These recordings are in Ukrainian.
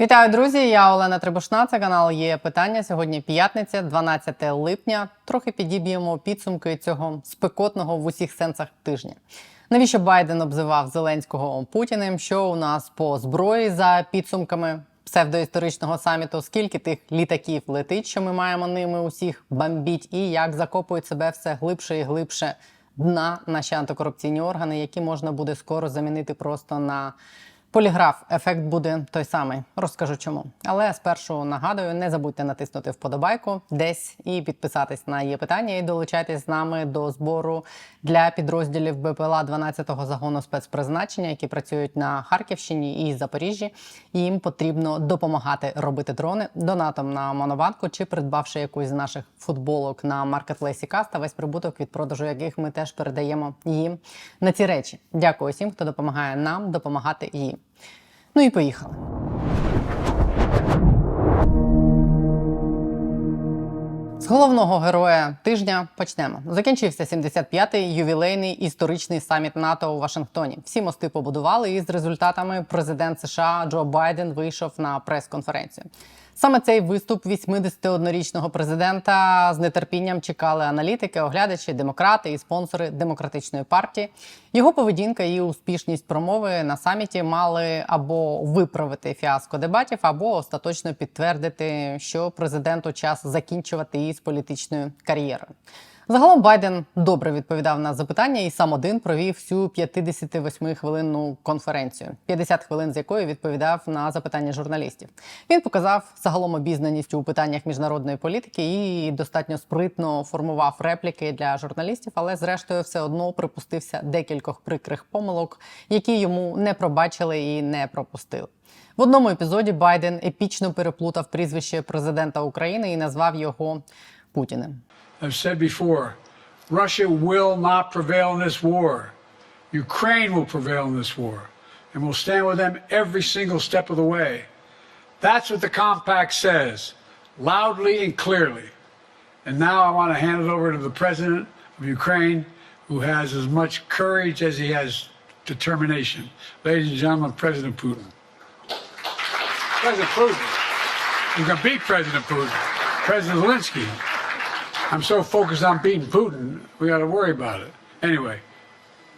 Вітаю, друзі! Я Олена Трибушна. Це канал є питання. Сьогодні п'ятниця, 12 липня. Трохи підіб'ємо підсумки цього спекотного в усіх сенсах тижня. Навіщо Байден обзивав Зеленського Путіним? Що у нас по зброї за підсумками псевдоісторичного саміту? Скільки тих літаків летить, що ми маємо ними усіх бомбіть, і як закопують себе все глибше і глибше дна наші антикорупційні органи, які можна буде скоро замінити просто на Поліграф, ефект буде той самий. Розкажу чому. Але спершу нагадую, не забудьте натиснути вподобайку десь і підписатись на є питання. І долучайтесь з нами до збору для підрозділів БПЛА 12-го загону спецпризначення, які працюють на Харківщині і Запоріжжі. Їм потрібно допомагати робити дрони донатом на монобанку чи придбавши якусь з наших футболок на маркетплейсі Каста. Весь прибуток від продажу яких ми теж передаємо їм на ці речі. Дякую всім, хто допомагає нам допомагати їм. Ну і поїхали. З головного героя тижня почнемо. Закінчився 75-й ювілейний історичний саміт НАТО у Вашингтоні. Всі мости побудували, і з результатами президент США Джо Байден вийшов на прес-конференцію. Саме цей виступ 81-річного президента з нетерпінням чекали аналітики, оглядачі, демократи і спонсори демократичної партії. Його поведінка і успішність промови на саміті мали або виправити фіаско дебатів, або остаточно підтвердити, що президенту час закінчувати із політичною кар'єрою. Загалом Байден добре відповідав на запитання і сам один провів всю 58-хвилинну конференцію, 50 хвилин з якої відповідав на запитання журналістів. Він показав загалом обізнаність у питаннях міжнародної політики і достатньо спритно формував репліки для журналістів, але зрештою все одно припустився декількох прикрих помилок, які йому не пробачили і не пропустили. В одному епізоді Байден епічно переплутав прізвище президента України і назвав його Путіним. I've said before, Russia will not prevail in this war. Ukraine will prevail in this war. And we'll stand with them every single step of the way. That's what the compact says, loudly and clearly. And now I want to hand it over to the president of Ukraine, who has as much courage as he has determination. Ladies and gentlemen, President Putin. President Putin. You can beat President Putin. President Zelensky. I'm so focused on beating Putin, we got to worry about it. Anyway,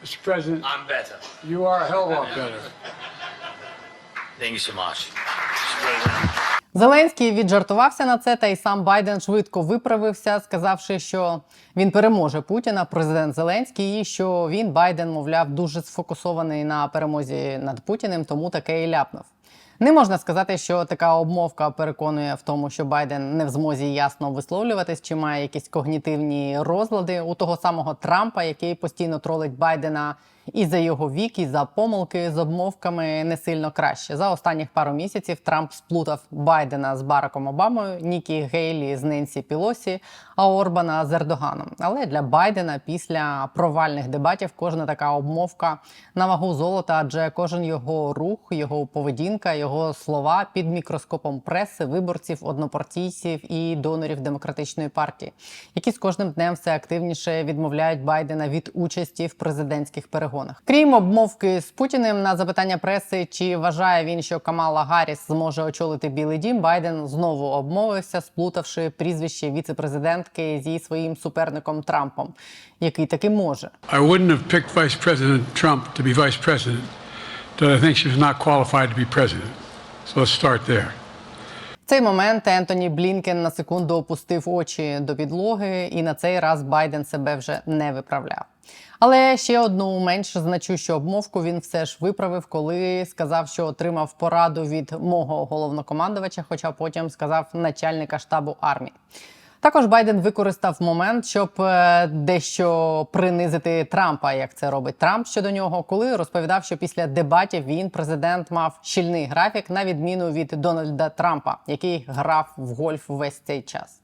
Mr. President, I'm better. you are a hell of a lot better. Thank you so much. Зеленський віджартувався на це, та й сам Байден швидко виправився, сказавши, що він переможе Путіна, президент Зеленський, і що він Байден, мовляв, дуже сфокусований на перемозі над Путіним, тому таке і ляпнув. Не можна сказати, що така обмовка переконує в тому, що Байден не в змозі ясно висловлюватись, чи має якісь когнітивні розлади у того самого Трампа, який постійно тролить Байдена і за його вік, і за помилки з обмовками не сильно краще. За останніх пару місяців Трамп сплутав Байдена з Бараком Обамою, Нікі Гейлі з Ненсі Пілосі, а Орбана з Ердоганом. Але для Байдена після провальних дебатів кожна така обмовка на вагу золота, адже кожен його рух, його поведінка, його слова під мікроскопом преси, виборців, однопартійців і донорів демократичної партії, які з кожним днем все активніше відмовляють Байдена від участі в президентських перегонах. Крім обмовки з Путіним на запитання преси, чи вважає він, що Камала Гарріс зможе очолити Білий Дім, Байден знову обмовився, сплутавши прізвище віце-президентки зі своїм суперником Трампом, який таки може. I wouldn't have picked Vice President Trump to be vice president, but I think she's not qualified to be president. So let's start there. Цей момент Ентоні Блінкен на секунду опустив очі до підлоги, і на цей раз Байден себе вже не виправляв. Але ще одну менш значущу обмовку він все ж виправив, коли сказав, що отримав пораду від мого головнокомандувача, хоча потім сказав начальника штабу армії. Також Байден використав момент, щоб е, дещо принизити Трампа, як це робить Трамп щодо нього, коли розповідав, що після дебатів він президент мав щільний графік, на відміну від Дональда Трампа, який грав в гольф весь цей час.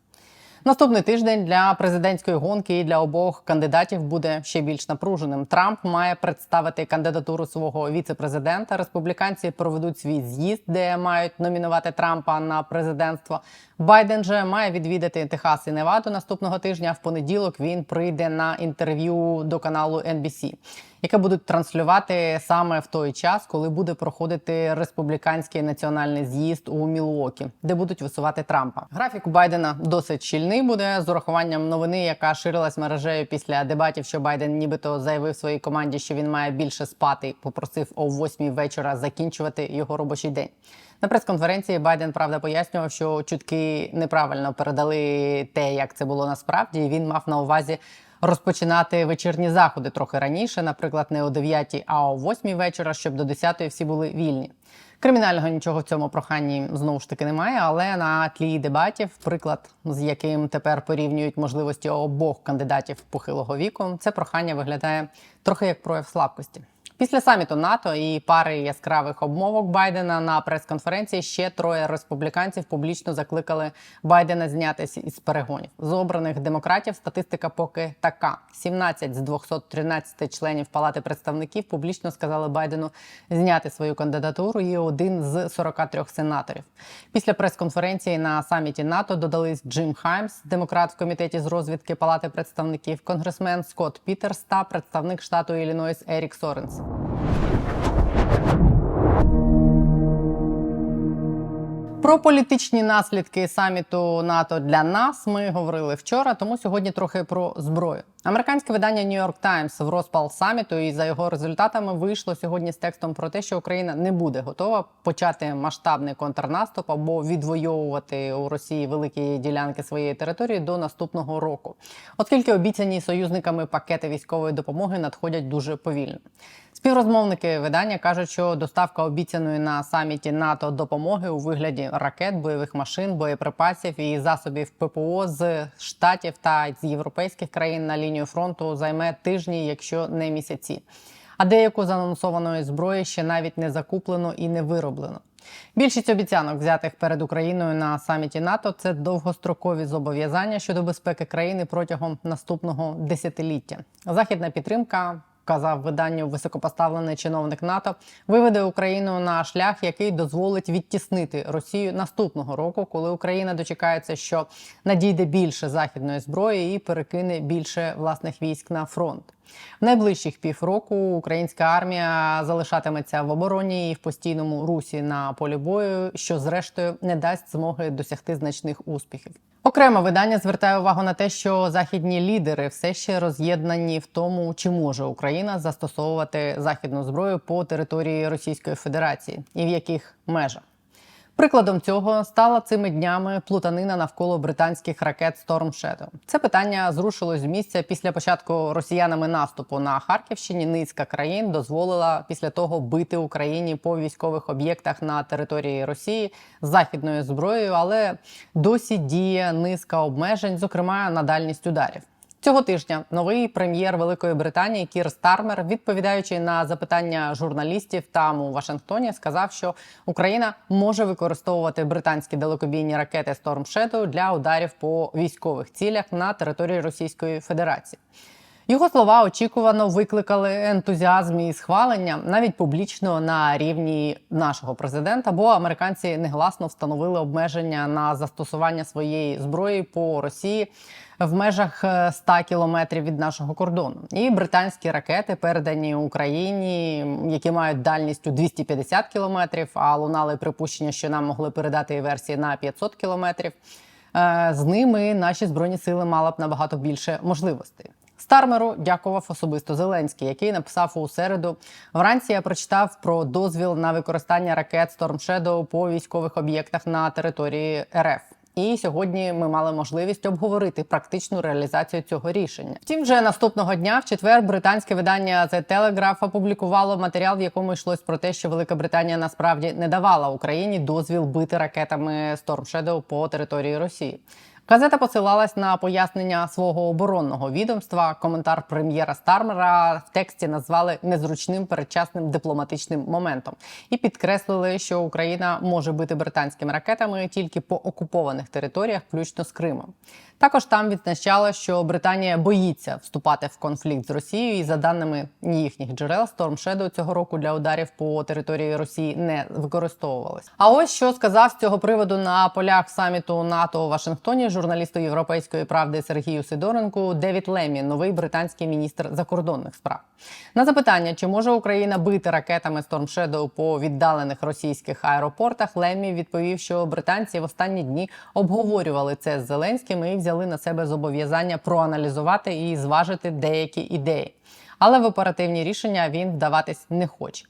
Наступний тиждень для президентської гонки і для обох кандидатів буде ще більш напруженим. Трамп має представити кандидатуру свого віце-президента. Республіканці проведуть свій з'їзд, де мають номінувати Трампа на президентство. Байден же має відвідати Техас і Неваду наступного тижня. В понеділок він прийде на інтерв'ю до каналу NBC. Яке будуть транслювати саме в той час, коли буде проходити республіканський національний з'їзд у Мілуокі, де будуть висувати Трампа. Графік Байдена досить щільний буде з урахуванням новини, яка ширилась мережею після дебатів, що Байден нібито заявив своїй команді, що він має більше спати, попросив о 8 вечора закінчувати його робочий день. На прес-конференції Байден правда пояснював, що чутки неправильно передали те, як це було насправді. Він мав на увазі розпочинати вечірні заходи трохи раніше, наприклад, не о 9, а о 8 вечора, щоб до 10 всі були вільні. Кримінального нічого в цьому проханні знову ж таки немає, але на тлі дебатів, приклад з яким тепер порівнюють можливості обох кандидатів похилого віку, це прохання виглядає трохи як прояв слабкості. Після саміту НАТО і пари яскравих обмовок Байдена на прес-конференції ще троє республіканців публічно закликали Байдена знятися із перегонів. З обраних демократів статистика поки така: 17 з 213 членів Палати представників публічно сказали Байдену зняти свою кандидатуру. І один з 43 сенаторів. Після прес-конференції на саміті НАТО додались Джим Хаймс, демократ в комітеті з розвідки Палати представників, конгресмен Скотт Пітерс та представник штату Іллінойс Ерік Соренс. Про політичні наслідки саміту НАТО для нас ми говорили вчора, тому сьогодні трохи про зброю. Американське видання New York Times в розпал саміту і за його результатами вийшло сьогодні з текстом про те, що Україна не буде готова почати масштабний контрнаступ або відвоювати у Росії великі ділянки своєї території до наступного року, оскільки обіцяні союзниками пакети військової допомоги надходять дуже повільно. Співрозмовники видання кажуть, що доставка обіцяної на саміті НАТО допомоги у вигляді ракет, бойових машин, боєприпасів і засобів ППО з штатів та з європейських країн на лінію фронту займе тижні, якщо не місяці. А деяку з анонсованої зброї ще навіть не закуплено і не вироблено. Більшість обіцянок, взятих перед Україною на саміті НАТО, це довгострокові зобов'язання щодо безпеки країни протягом наступного десятиліття. Західна підтримка казав виданню високопоставлений чиновник НАТО, виведе Україну на шлях, який дозволить відтіснити Росію наступного року, коли Україна дочекається, що надійде більше західної зброї і перекине більше власних військ на фронт. В найближчих півроку українська армія залишатиметься в обороні і в постійному русі на полі бою, що зрештою не дасть змоги досягти значних успіхів. Окремо видання звертає увагу на те, що західні лідери все ще роз'єднані в тому, чи може Україна застосовувати західну зброю по території Російської Федерації і в яких межах. Прикладом цього стала цими днями плутанина навколо британських ракет Storm Shadow. Це питання зрушилось з місця після початку росіянами наступу на Харківщині. Низка країн дозволила після того бити Україні по військових об'єктах на території Росії західною зброєю, але досі діє низка обмежень, зокрема на дальність ударів. Цього тижня новий прем'єр Великої Британії Кір Стармер, відповідаючи на запитання журналістів там у Вашингтоні, сказав, що Україна може використовувати британські далекобійні ракети Storm Shadow для ударів по військових цілях на території Російської Федерації. Його слова очікувано викликали ентузіазм і схвалення навіть публічно на рівні нашого президента, бо американці негласно встановили обмеження на застосування своєї зброї по Росії в межах е, 100 кілометрів від нашого кордону. І британські ракети передані Україні, які мають дальність у 250 кілометрів, а лунали припущення, що нам могли передати версії на 500 кілометрів. Е, З ними наші збройні сили мали б набагато більше можливостей. Стармеру дякував особисто Зеленський, який написав у середу. Вранці я прочитав про дозвіл на використання ракет Storm Shadow по військових об'єктах на території РФ. І сьогодні ми мали можливість обговорити практичну реалізацію цього рішення. Втім, вже наступного дня, в четвер, британське видання The Telegraph опублікувало матеріал, в якому йшлось про те, що Велика Британія насправді не давала Україні дозвіл бити ракетами Storm Shadow по території Росії. Газета посилалась на пояснення свого оборонного відомства. Коментар прем'єра Стармера в тексті назвали незручним передчасним дипломатичним моментом і підкреслили, що Україна може бити британськими ракетами тільки по окупованих територіях, включно з Кримом. Також там відзначало, що Британія боїться вступати в конфлікт з Росією, і за даними їхніх джерел, Storm Shadow цього року для ударів по території Росії не використовувалось. А ось що сказав з цього приводу на полях саміту НАТО у Вашингтоні журналісту Європейської правди Сергію Сидоренку Девід Лемі, новий британський міністр закордонних справ. На запитання, чи може Україна бити ракетами Storm Shadow по віддалених російських аеропортах, Лемі відповів, що британці в останні дні обговорювали це з Зеленським і взяли на себе зобов'язання проаналізувати і зважити деякі ідеї. Але в оперативні рішення він вдаватись не хоче.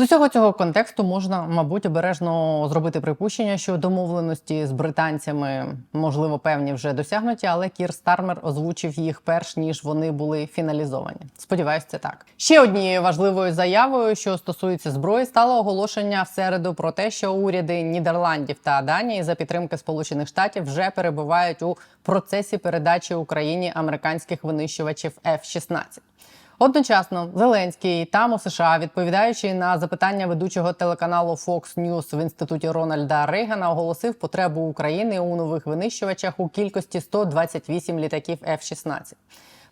З усього цього контексту можна, мабуть, обережно зробити припущення, що домовленості з британцями, можливо, певні вже досягнуті, але Кір Стармер озвучив їх перш ніж вони були фіналізовані. Сподіваюсь, це так. Ще однією важливою заявою, що стосується зброї, стало оголошення в середу про те, що уряди Нідерландів та Данії за підтримки Сполучених Штатів вже перебувають у процесі передачі Україні американських винищувачів F-16. Одночасно Зеленський там у США, відповідаючи на запитання ведучого телеканалу Fox News в інституті Рональда Рейгана, оголосив потребу України у нових винищувачах у кількості 128 літаків F-16.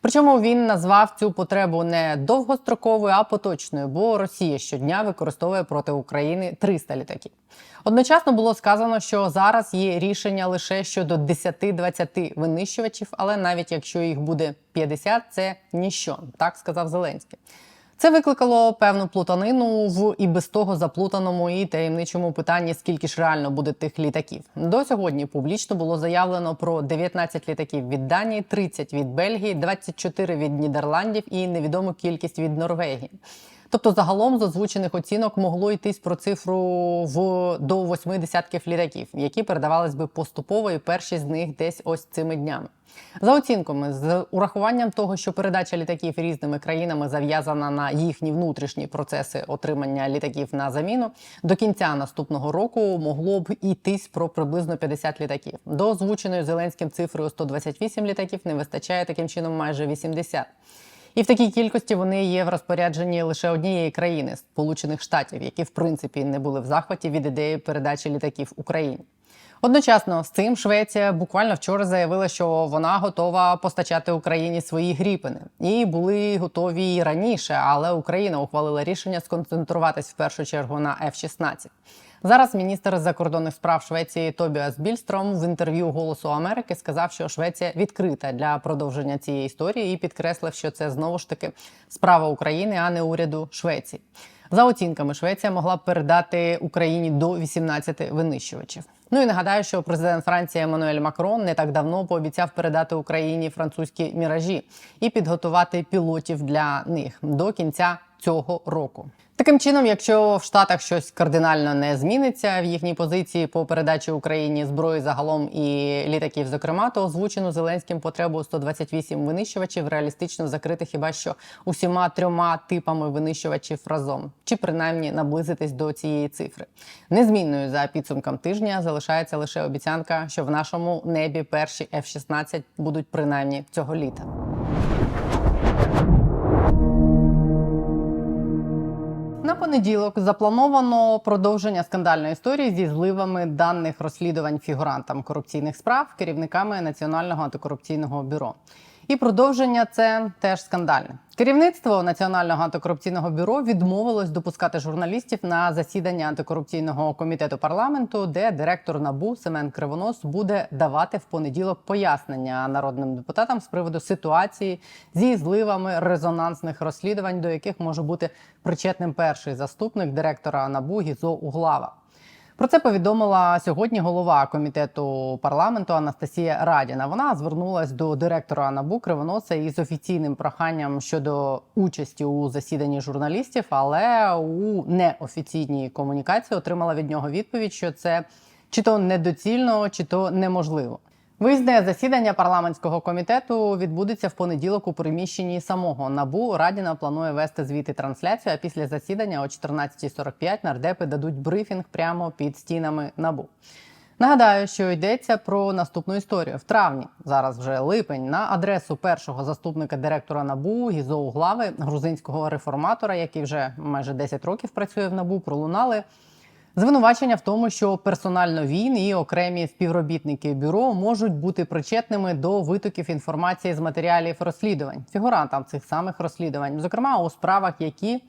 Причому він назвав цю потребу не довгостроковою, а поточною, бо Росія щодня використовує проти України 300 літаків. Одночасно було сказано, що зараз є рішення лише щодо 10-20 винищувачів, але навіть якщо їх буде 50, це ніщо, так сказав Зеленський. Це викликало певну плутанину в і без того заплутаному і таємничому питанні, скільки ж реально буде тих літаків. До сьогодні публічно було заявлено про 19 літаків від Данії, 30 від Бельгії, 24 від Нідерландів і невідому кількість від Норвегії. Тобто, загалом з озвучених оцінок могло йтись про цифру в до восьми десятків літаків, які передавались би поступово, і перші з них десь ось цими днями. За оцінками, з урахуванням того, що передача літаків різними країнами зав'язана на їхні внутрішні процеси отримання літаків на заміну, до кінця наступного року могло б йтись про приблизно 50 літаків. До озвученої Зеленським цифрою 128 літаків не вистачає таким чином майже 80. І в такій кількості вони є в розпорядженні лише однієї країни Сполучених Штатів, які в принципі не були в захваті від ідеї передачі літаків Україні. Одночасно з цим Швеція буквально вчора заявила, що вона готова постачати Україні свої гріпини, і були готові і раніше, але Україна ухвалила рішення сконцентруватись в першу чергу на F-16. Зараз міністр закордонних справ Швеції Тобіас Більстром в інтерв'ю Голосу Америки сказав, що Швеція відкрита для продовження цієї історії і підкреслив, що це знову ж таки справа України, а не уряду Швеції. За оцінками, Швеція могла б передати Україні до 18 винищувачів. Ну і нагадаю, що президент Франції Еммануель Макрон не так давно пообіцяв передати Україні французькі міражі і підготувати пілотів для них до кінця цього року. Таким чином, якщо в Штатах щось кардинально не зміниться в їхній позиції по передачі Україні зброї загалом і літаків, зокрема, то озвучену Зеленським потребу 128 винищувачів реалістично закрити хіба що усіма трьома типами винищувачів разом, чи принаймні наблизитись до цієї цифри. Незмінною за підсумком тижня залишається лише обіцянка, що в нашому небі перші F-16 будуть принаймні цього літа. Понеділок заплановано продовження скандальної історії зі зливами даних розслідувань фігурантам корупційних справ керівниками Національного антикорупційного бюро. І продовження це теж скандальне. Керівництво Національного антикорупційного бюро відмовилось допускати журналістів на засідання антикорупційного комітету парламенту, де директор набу Семен Кривонос буде давати в понеділок пояснення народним депутатам з приводу ситуації зі зливами резонансних розслідувань, до яких може бути причетним перший заступник директора набу Гізо Углава. Про це повідомила сьогодні голова комітету парламенту Анастасія Радіна. Вона звернулась до директора НАБУ Кривоноса із офіційним проханням щодо участі у засіданні журналістів, але у неофіційній комунікації отримала від нього відповідь, що це чи то недоцільно, чи то неможливо. Виїзне засідання парламентського комітету відбудеться в понеділок у приміщенні самого набу. Радіна планує вести звіти трансляцію. А після засідання о 14.45 нардепи дадуть брифінг прямо під стінами набу. Нагадаю, що йдеться про наступну історію в травні. Зараз вже липень на адресу першого заступника директора набу Гізо Углави, грузинського реформатора, який вже майже 10 років працює в набу, пролунали Звинувачення в тому, що персонально він і окремі співробітники бюро можуть бути причетними до витоків інформації з матеріалів розслідувань, фігурантам цих самих розслідувань, зокрема у справах, які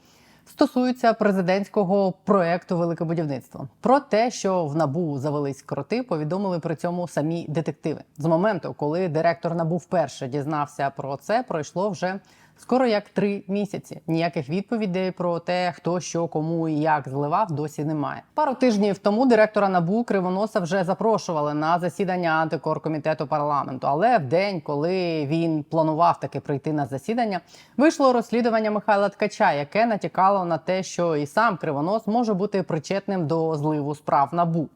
стосуються президентського проекту Велике будівництво. Про те, що в набу завелись кроти, повідомили при цьому самі детективи. З моменту, коли директор набу вперше дізнався про це, пройшло вже скоро як три місяці. Ніяких відповідей про те, хто що кому і як зливав, досі немає. Пару тижнів тому директора набу Кривоноса вже запрошували на засідання антикоркомітету парламенту. Але в день, коли він планував таки прийти на засідання, вийшло розслідування Михайла Ткача, яке натякало на те, що і сам Кривонос може бути причетним до зливу справ набу.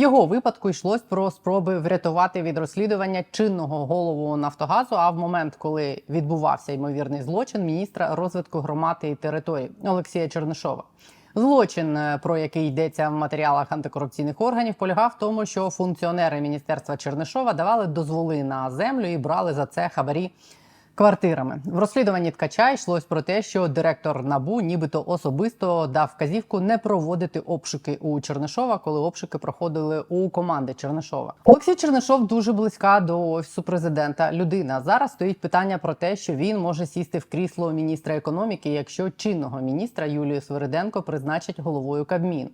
Його випадку йшлось про спроби врятувати від розслідування чинного голову Нафтогазу. А в момент, коли відбувався ймовірний злочин, міністра розвитку громади і територій Олексія Чернишова. Злочин, е, про який йдеться в матеріалах антикорупційних органів, полягав в тому, що функціонери міністерства Чернишова давали дозволи на землю і брали за це хабарі квартирами. В розслідуванні ткача йшлось про те, що директор набу, нібито особисто дав вказівку не проводити обшуки у Чернишова, коли обшуки проходили у команди Чернишова. Олексій Чернишов дуже близька до офісу президента. Людина зараз стоїть питання про те, що він може сісти в крісло міністра економіки, якщо чинного міністра Юлію Свириденко призначать головою Кабміну.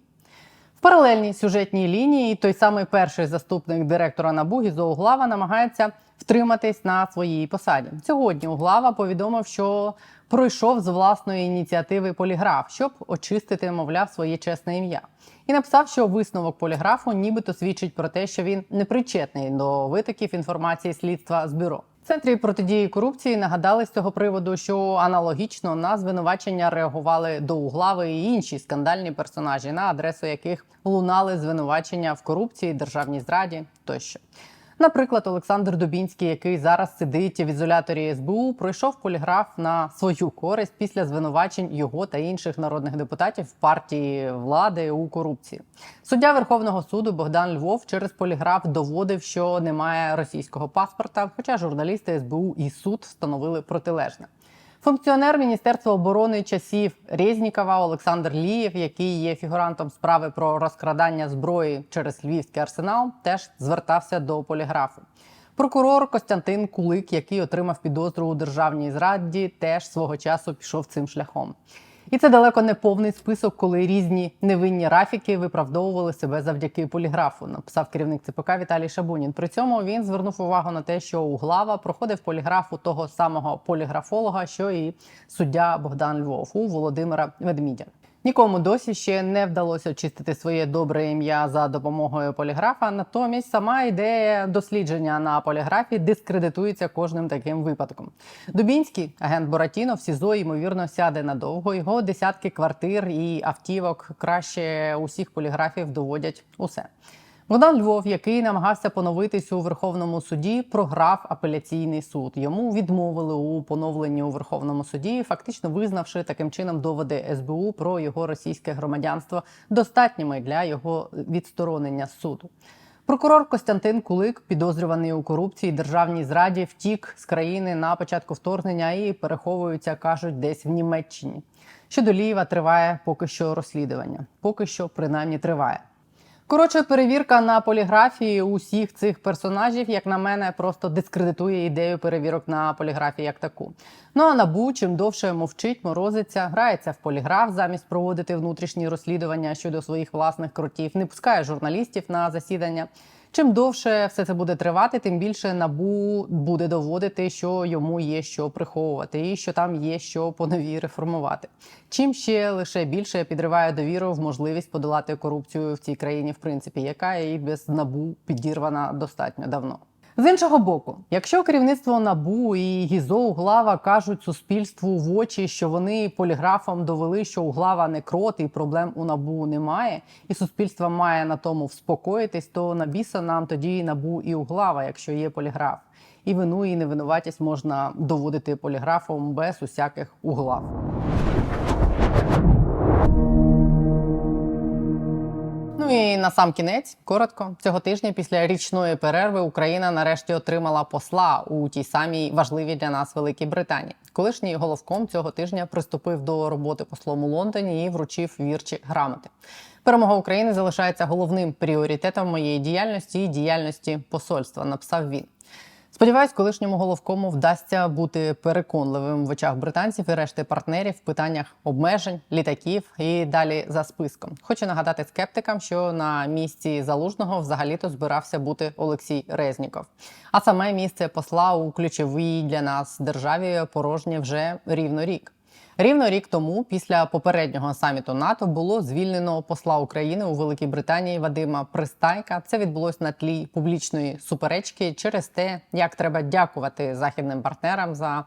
В паралельній сюжетній лінії той самий перший заступник директора НАБУ Гізо намагається втриматись на своїй посаді. Сьогодні Углава повідомив, що пройшов з власної ініціативи поліграф, щоб очистити, мовляв, своє чесне ім'я. І написав, що висновок поліграфу нібито свідчить про те, що він не причетний до витоків інформації слідства з бюро. Центрі протидії корупції нагадали з цього приводу, що аналогічно на звинувачення реагували до Углави і інші скандальні персонажі, на адресу яких лунали звинувачення в корупції, державній зраді тощо. Наприклад, Олександр Дубінський, який зараз сидить в ізоляторі СБУ, пройшов поліграф на свою користь після звинувачень його та інших народних депутатів в партії влади у корупції. Суддя Верховного суду Богдан Львов через поліграф доводив, що немає російського паспорта, хоча журналісти СБУ і суд встановили протилежне. Функціонер Міністерства оборони часів Резнікова Олександр Лієв, який є фігурантом справи про розкрадання зброї через львівський арсенал, теж звертався до поліграфу. Прокурор Костянтин Кулик, який отримав підозру у державній зраді, теж свого часу пішов цим шляхом. І це далеко не повний список, коли різні невинні рафіки виправдовували себе завдяки поліграфу. Написав керівник ЦПК Віталій Шабунін. При цьому він звернув увагу на те, що Углава проходив поліграф у того самого поліграфолога, що і суддя Богдан Львов у Володимира Ведмідя. Нікому досі ще не вдалося очистити своє добре ім'я за допомогою поліграфа. Натомість сама ідея дослідження на поліграфі дискредитується кожним таким випадком. Дубінський агент Боратіно в СІЗО ймовірно сяде надовго. Його десятки квартир і автівок краще усіх поліграфів доводять усе. Богдан Львов, який намагався поновитись у Верховному суді, програв апеляційний суд. Йому відмовили у поновленні у Верховному суді, фактично визнавши таким чином доводи СБУ про його російське громадянство достатніми для його відсторонення з суду. Прокурор Костянтин Кулик, підозрюваний у корупції державній зраді, втік з країни на початку вторгнення і переховується, кажуть, десь в Німеччині. Щодо Лієва триває поки що розслідування, поки що принаймні триває. Коротше, перевірка на поліграфії усіх цих персонажів, як на мене, просто дискредитує ідею перевірок на поліграфії як таку. Ну а набу чим довше мовчить, морозиться, грається в поліграф замість проводити внутрішні розслідування щодо своїх власних крутів, не пускає журналістів на засідання. Чим довше все це буде тривати, тим більше набу буде доводити, що йому є що приховувати, і що там є що по новій реформувати. Чим ще лише більше підриває довіру в можливість подолати корупцію в цій країні, в принципі, яка і без набу підірвана достатньо давно. З іншого боку, якщо керівництво набу і Гізо Углава кажуть суспільству в очі, що вони поліграфом довели, що Углава не крот і проблем у набу немає, і суспільство має на тому вспокоїтись, то на біса нам тоді і набу і Углава, якщо є поліграф. І вину і невинуватість можна доводити поліграфом без усяких углав. Ну і на сам кінець, коротко, цього тижня після річної перерви Україна нарешті отримала посла у тій самій важливій для нас Великій Британії. Колишній головком цього тижня приступив до роботи послом у Лондоні і вручив вірчі грамоти. Перемога України залишається головним пріоритетом моєї діяльності і діяльності посольства. Написав він. Сподіваюсь, колишньому головкому вдасться бути переконливим в очах британців і решти партнерів в питаннях обмежень, літаків і далі за списком. Хочу нагадати скептикам, що на місці залужного взагалі-то збирався бути Олексій Резніков. А саме місце посла у ключовій для нас державі порожнє вже рівно рік. Рівно рік тому, після попереднього саміту НАТО, було звільнено посла України у Великій Британії Вадима Пристайка. Це відбулось на тлі публічної суперечки через те, як треба дякувати західним партнерам за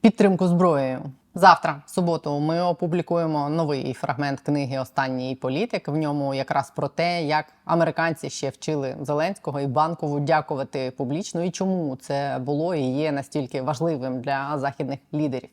підтримку зброєю. Завтра, в суботу, ми опублікуємо новий фрагмент книги Останній політик. В ньому якраз про те, як американці ще вчили Зеленського і банкову дякувати публічно, і чому це було і є настільки важливим для західних лідерів.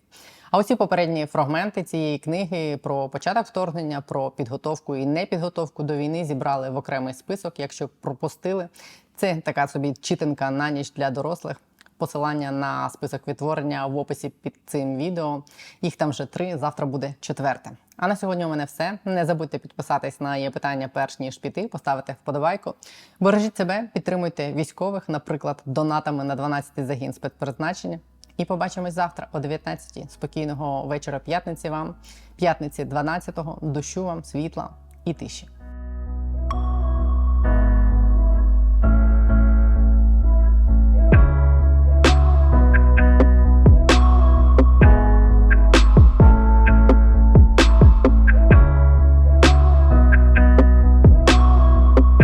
А оці попередні фрагменти цієї книги про початок вторгнення, про підготовку і непідготовку до війни зібрали в окремий список. Якщо пропустили, це така собі читинка на ніч для дорослих. Посилання на список відтворення в описі під цим відео. Їх там вже три. Завтра буде четверте. А на сьогодні у мене все. Не забудьте підписатись на є питання перш ніж піти, поставити вподобайку. Бережіть себе, підтримуйте військових, наприклад, донатами на 12-й загін спецпризначення. І побачимось завтра о 19-й. Спокійного вечора п'ятниці вам, п'ятниці 12-го. Дощу вам, світла і тиші.